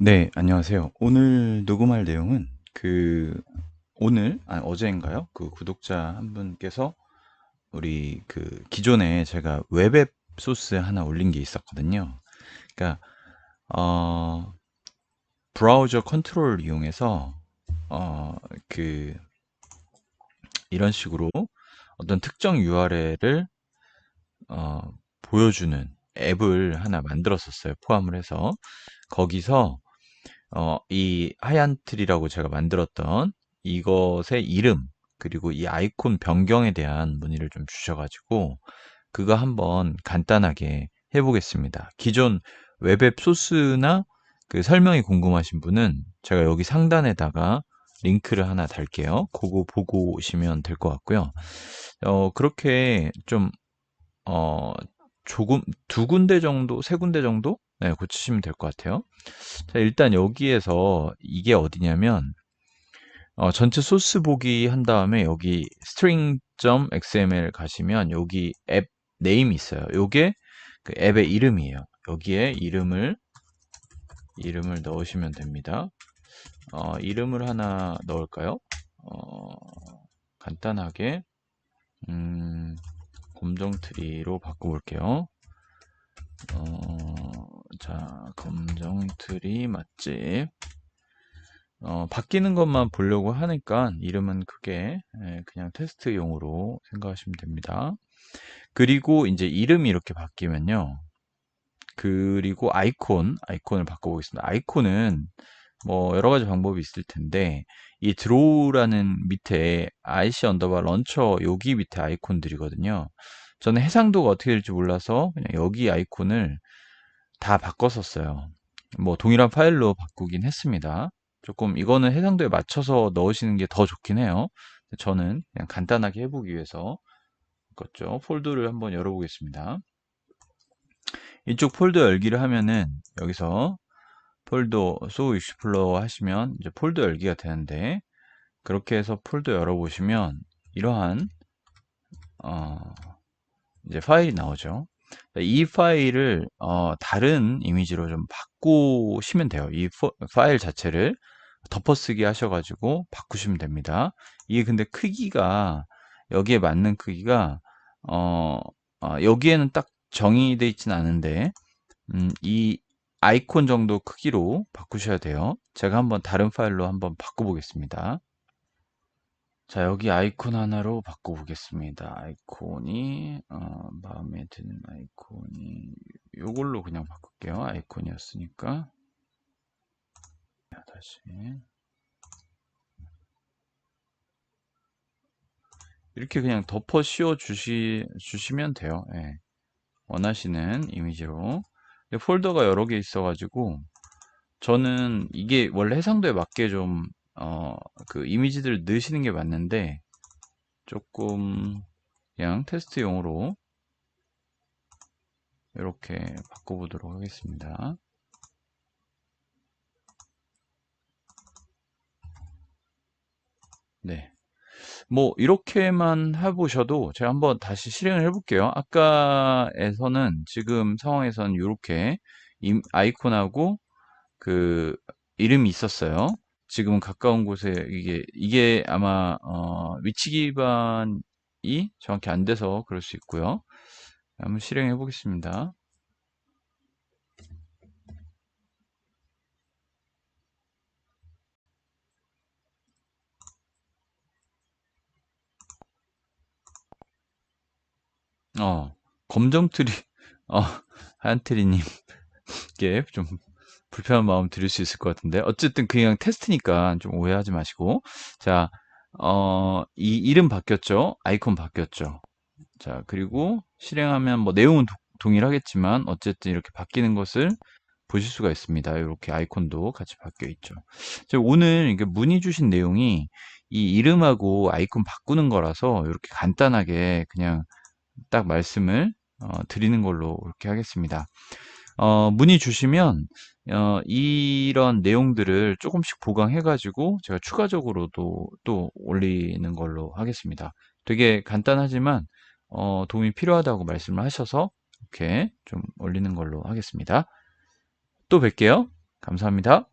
네, 안녕하세요. 오늘 녹음할 내용은 그 오늘 아니 어제인가요? 그 구독자 한 분께서 우리 그 기존에 제가 웹앱 소스 하나 올린 게 있었거든요. 그러니까 어 브라우저 컨트롤을 이용해서 어 그 이런 식으로 어떤 특정 URL을 어 보여주는 앱을 하나 만들었었어요. 포함을 해서 거기서 어, 이 하얀 틀이라고 제가 만들었던 이것의 이름 그리고 이 아이콘 변경에 대한 문의를 좀 주셔가지고 그거 한번 간단하게 해보겠습니다. 기존 웹앱 소스나 그 설명이 궁금하신 분은 제가 여기 상단에다가 링크를 하나 달게요. 그거 보고 오시면 될 것 같고요. 어, 그렇게 좀, 어, 조금, 두 군데 정도, 세 군데 정도? 네, 고치시면 될 것 같아요. 자, 일단 여기에서 이게 어디냐면, 어, 전체 소스 보기 한 다음에 여기 string.xml 가시면 여기 앱 네임이 있어요. 요게 그 앱의 이름이에요. 여기에 이름을, 이름을 넣으시면 됩니다. 어, 이름을 하나 넣을까요? 어, 간단하게, 음, 검정트리로 바꿔볼게요. 어, 자, 검정 트리 맛집. 어, 바뀌는 것만 보려고 하니까 이름은 크게 예, 그냥 테스트용으로 생각하시면 됩니다. 그리고 이제 이름이 이렇게 바뀌면요. 그리고 아이콘, 아이콘을 바꿔보겠습니다. 아이콘은 뭐 여러 가지 방법이 있을 텐데 이 드로우라는 밑에 IC 언더바 런처 여기 밑에 아이콘들이거든요. 저는 해상도가 어떻게 될지 몰라서 그냥 여기 아이콘을 다 바꿨었어요. 뭐 동일한 파일로 바꾸긴 했습니다. 조금 이거는 해상도에 맞춰서 넣으시는 게 더 좋긴 해요. 저는 그냥 간단하게 해보기 위해서 그렇죠. 폴더를 한번 열어보겠습니다. 이쪽 폴더 열기를 하면은 여기서 폴더 소우 익스플로어 하시면 이제 폴더 열기가 되는데 그렇게 해서 폴더 열어보시면 이러한 어 이제 파일이 나오죠. 이 파일을 어 다른 이미지로 좀 바꾸시면 돼요. 이 파일 자체를 덮어쓰기 하셔가지고 바꾸시면 됩니다. 이게 근데 크기가 여기에 맞는 크기가 어, 어 여기에는 딱 정의되어 있지는 않은데 음, 이 아이콘 정도 크기로 바꾸셔야 돼요. 제가 한번 다른 파일로 한번 바꿔보겠습니다. 자, 여기 아이콘 하나로 바꿔보겠습니다. 아이콘이, 어, 마음에 드는 아이콘이, 요걸로 그냥 바꿀게요. 아이콘이었으니까. 자, 다시. 이렇게 그냥 덮어 씌워 주시, 주시면 돼요. 예. 원하시는 이미지로. 폴더가 여러 개 있어가지고, 저는 이게 원래 해상도에 맞게 좀, 어, 그 이미지들을 넣으시는 게 맞는데, 조금, 그냥 테스트용으로, 이렇게 바꿔보도록 하겠습니다. 네. 뭐 이렇게만 해보셔도 제가 한번 다시 실행을 해볼게요. 아까에서는 지금 상황에서는 이렇게 아이콘하고 그 이름이 있었어요. 지금은 가까운 곳에 이게 이게 아마 어 위치 기반이 정확히 안 돼서 그럴 수 있고요. 한번 실행해 보겠습니다. 어, 검정 트리, 어, 하얀 트리님께 좀 불편한 마음 드릴 수 있을 것 같은데. 어쨌든 그냥 테스트니까 좀 오해하지 마시고. 자, 어, 이 이름 바뀌었죠? 아이콘 바뀌었죠? 자, 그리고 실행하면 뭐 내용은 도, 동일하겠지만 어쨌든 이렇게 바뀌는 것을 보실 수가 있습니다. 이렇게 아이콘도 같이 바뀌어 있죠. 오늘 문의 주신 내용이 이 이름하고 아이콘 바꾸는 거라서 이렇게 간단하게 그냥 딱 말씀을 어, 드리는 걸로 이렇게 하겠습니다. 어, 문의 주시면 어, 이런 내용들을 조금씩 보강해 가지고 제가 추가적으로도 또 올리는 걸로 하겠습니다. 되게 간단하지만 어, 도움이 필요하다고 말씀을 하셔서 이렇게 좀 올리는 걸로 하겠습니다. 또 뵐게요. 감사합니다.